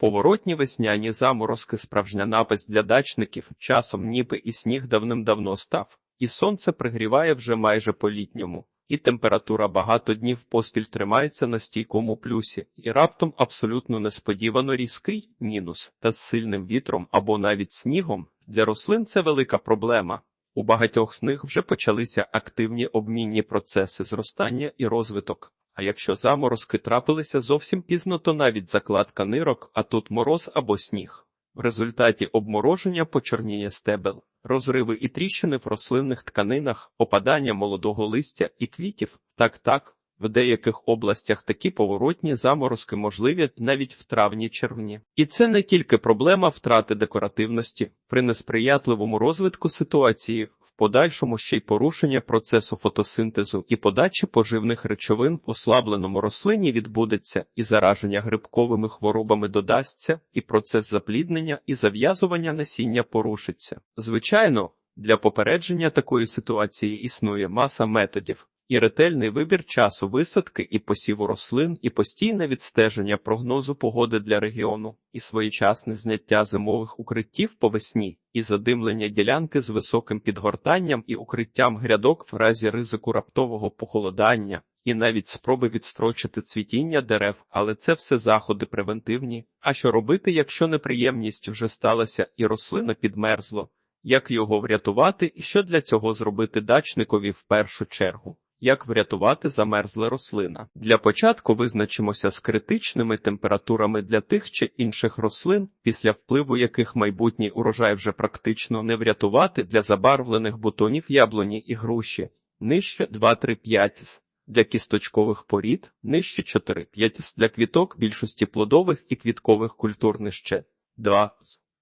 Поворотні весняні заморозки справжня напасть для дачників, часом ніби і сніг давним-давно став, і сонце пригріває вже майже по-літньому, і температура багато днів поспіль тримається на стійкому плюсі, і раптом абсолютно несподівано різкий мінус та з сильним вітром або навіть снігом. Для рослин це велика проблема. У багатьох з них вже почалися активні обмінні процеси зростання і розвиток. А якщо заморозки трапилися зовсім пізно, то навіть закладка нирок, а тут мороз або сніг. В результаті обмороження почорніє стебел, розриви і тріщини в рослинних тканинах, опадання молодого листя і квітів. Так так, в деяких областях такі поворотні заморозки можливі навіть в травні-червні. І це не тільки проблема втрати декоративності при несприятливому розвитку ситуації, в подальшому ще й порушення процесу фотосинтезу і подачі поживних речовин в ослабленому рослині відбудеться, і зараження грибковими хворобами додасться, і процес запліднення і зав'язування насіння порушиться. Звичайно, для попередження такої ситуації існує маса методів. І ретельний вибір часу висадки і посіву рослин, і постійне відстеження прогнозу погоди для регіону, і своєчасне зняття зимових укриттів по весні, і задимлення ділянки з високим підгортанням і укриттям грядок в разі ризику раптового похолодання, і навіть спроби відстрочити цвітіння дерев, але це все заходи превентивні. А що робити, якщо неприємність вже сталася і рослина підмерзло? Як його врятувати і що для цього зробити дачникові в першу чергу? Як врятувати замерзле рослина? Для початку визначимося з критичними температурами для тих чи інших рослин, після впливу яких майбутній урожай вже практично не врятувати для забарвлених бутонів яблуні і груші, нижче 2-3-5 для кісточкових порід, нижче 4-5 для квіток більшості плодових і квіткових культур нижче 2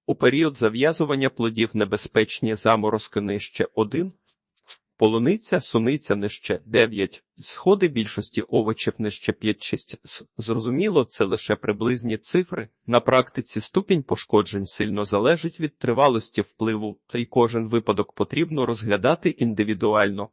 у період зав'язування плодів небезпечні заморозки нижче 1, полуниця, суниця нижче 9, сходи більшості овочів нижче 5-6. Зрозуміло, це лише приблизні цифри. На практиці ступінь пошкоджень сильно залежить від тривалості впливу, та й кожен випадок потрібно розглядати індивідуально.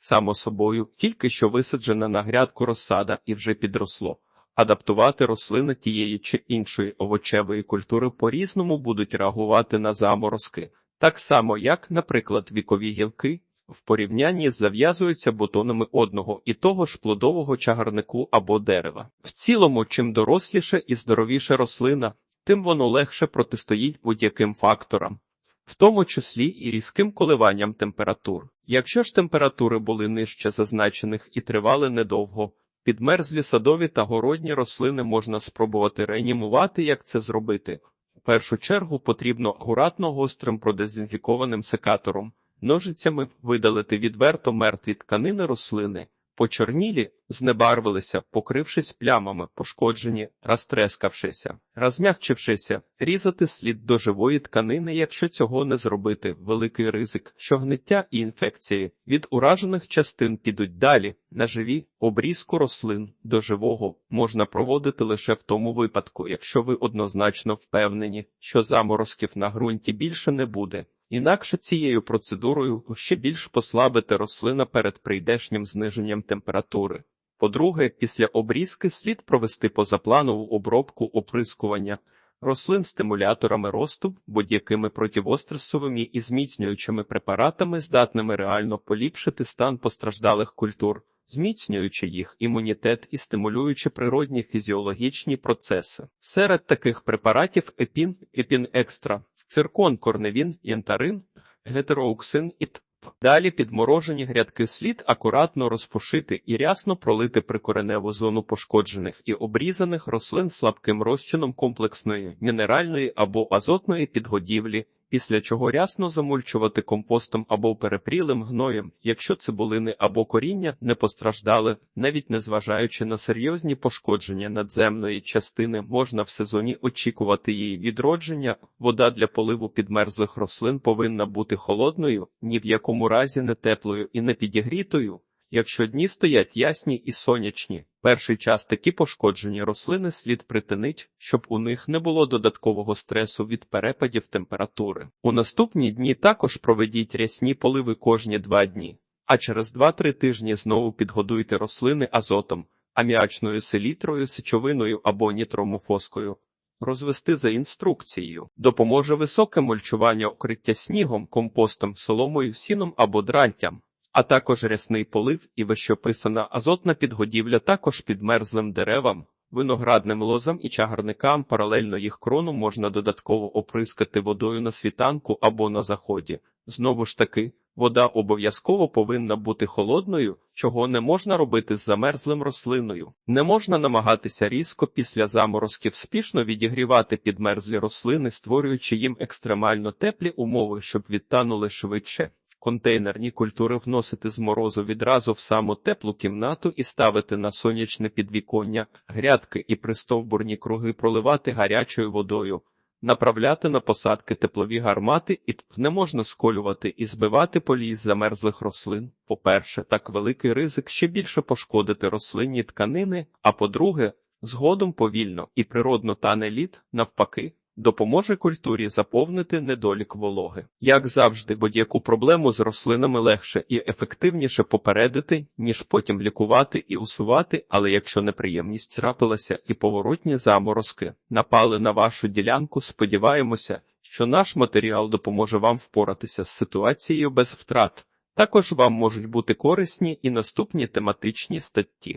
Само собою, тільки що висаджена на грядку розсада і вже підросло. Адаптувати рослини тієї чи іншої овочевої культури по-різному будуть реагувати на заморозки, так само як, наприклад, вікові гілки в порівнянні зав'язуються бутонами одного і того ж плодового чагарнику або дерева. В цілому, чим доросліше і здоровіше рослина, тим воно легше протистоїть будь-яким факторам, в тому числі і різким коливанням температур. Якщо ж температури були нижче зазначених і тривали недовго, підмерзлі садові та городні рослини можна спробувати реанімувати, як це зробити. В першу чергу потрібно акуратно гострим продезінфікованим секатором ножицями видалити відверто мертві тканини рослини, почорнілі, знебарвилися, покрившись плямами, пошкоджені, розтрескавшися, розм'якчившися, різати слід до живої тканини, якщо цього не зробити, великий ризик, що гниття і інфекції від уражених частин підуть далі, на живі обрізку рослин до живого можна проводити лише в тому випадку, якщо ви однозначно впевнені, що заморозків на ґрунті більше не буде. Інакше цією процедурою ще більш послабити рослина перед прийдешнім зниженням температури. По-друге, після обрізки слід провести позапланову обробку оприскування рослин стимуляторами росту, будь-якими противостресовими і зміцнюючими препаратами, здатними реально поліпшити стан постраждалих культур, зміцнюючи їх імунітет і стимулюючи природні фізіологічні процеси. Серед таких препаратів епін, епін екстра, циркон, корневін, янтарин, гетероуксин і т. Далі підморожені грядки слід акуратно розпушити і рясно пролити прикореневу зону пошкоджених і обрізаних рослин слабким розчином комплексної, мінеральної або азотної підгодівлі, після чого рясно замульчувати компостом або перепрілим гноєм, якщо цибулини або коріння не постраждали, навіть незважаючи на серйозні пошкодження надземної частини, можна в сезоні очікувати її відродження. Вода для поливу підмерзлих рослин повинна бути холодною, ні в якому разі не теплою і не підігрітою. Якщо дні стоять ясні і сонячні, перший час такі пошкоджені рослини слід притинить, щоб у них не було додаткового стресу від перепадів температури. У наступні дні також проведіть рясні поливи кожні два дні, а через 2-3 тижні знову підгодуйте рослини азотом, аміачною селітрою, сечовиною або нітромофоскою. розвести за інструкцією. Допоможе високе мульчування укриття снігом, компостом, соломою, сіном або дрантям. А також рясний полив і вищописана азотна підгодівля також підмерзлим деревам, виноградним лозам і чагарникам паралельно їх крону можна додатково оприскати водою на світанку або на заході. Знову ж таки, вода обов'язково повинна бути холодною, чого не можна робити з замерзлим рослиною. Не можна намагатися різко після заморозків спішно відігрівати підмерзлі рослини, створюючи їм екстремально теплі умови, щоб відтанули швидше. Контейнерні культури вносити з морозу відразу в саму теплу кімнату і ставити на сонячне підвіконня, грядки і пристовбурні круги проливати гарячою водою, направляти на посадки теплові гармати і не можна сколювати і збивати полій з замерзлих рослин. По-перше, так великий ризик ще більше пошкодити рослинні тканини, а по-друге, згодом повільно і природно тане лід, навпаки, допоможе культурі заповнити недолік вологи. Як завжди, будь-яку проблему з рослинами легше і ефективніше попередити, ніж потім лікувати і усувати, але якщо неприємність трапилася і поворотні заморозки напали на вашу ділянку, сподіваємося, що наш матеріал допоможе вам впоратися з ситуацією без втрат. Також вам можуть бути корисні і наступні тематичні статті.